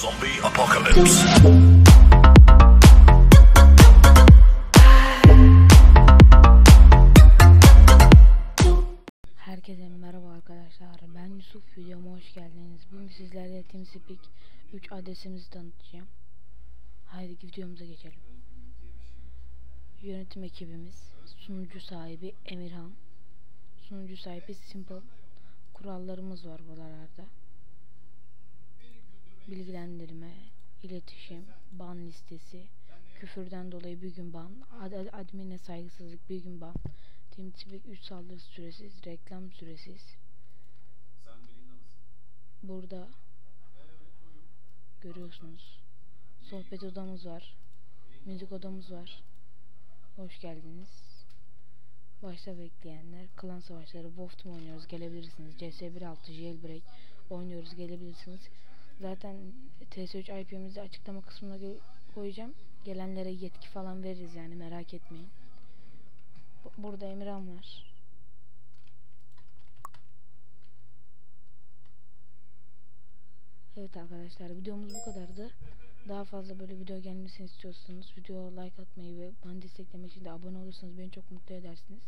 Zombie apocalypse. Herkese merhaba arkadaşlar. Ben Yusuf. Videoma hoş geldiniz. Bugün sizlerle TeamSpeak 3 adresimizi tanıtacağım. Haydi videomuza geçelim. Yönetim ekibimiz, sunucu sahibi Emirhan, sunucu sahibi Simple. Kurallarımız var buralarda. Bilgilendirme, iletişim, ban listesi, küfürden dolayı bir gün ban, ad ad- admine saygısızlık bir gün ban, TeamSpeak 3 saldırı süresiz, reklam süresiz. Burada görüyorsunuz. Sohbet odamız var. Müzik odamız var. Hoş geldiniz. Başta bekleyenler, klan savaşları, Team oynuyoruz gelebilirsiniz. CS 1.6 Jailbreak oynuyoruz gelebilirsiniz. Zaten TS3 IP'mizi açıklama kısmına koyacağım. Gelenlere yetki falan veririz yani merak etmeyin. Bu- Burada Emirhan var. Evet arkadaşlar videomuz bu kadardı. Daha fazla böyle video gelmesini istiyorsanız videoya like atmayı ve bana desteklemek için de abone olursanız beni çok mutlu edersiniz.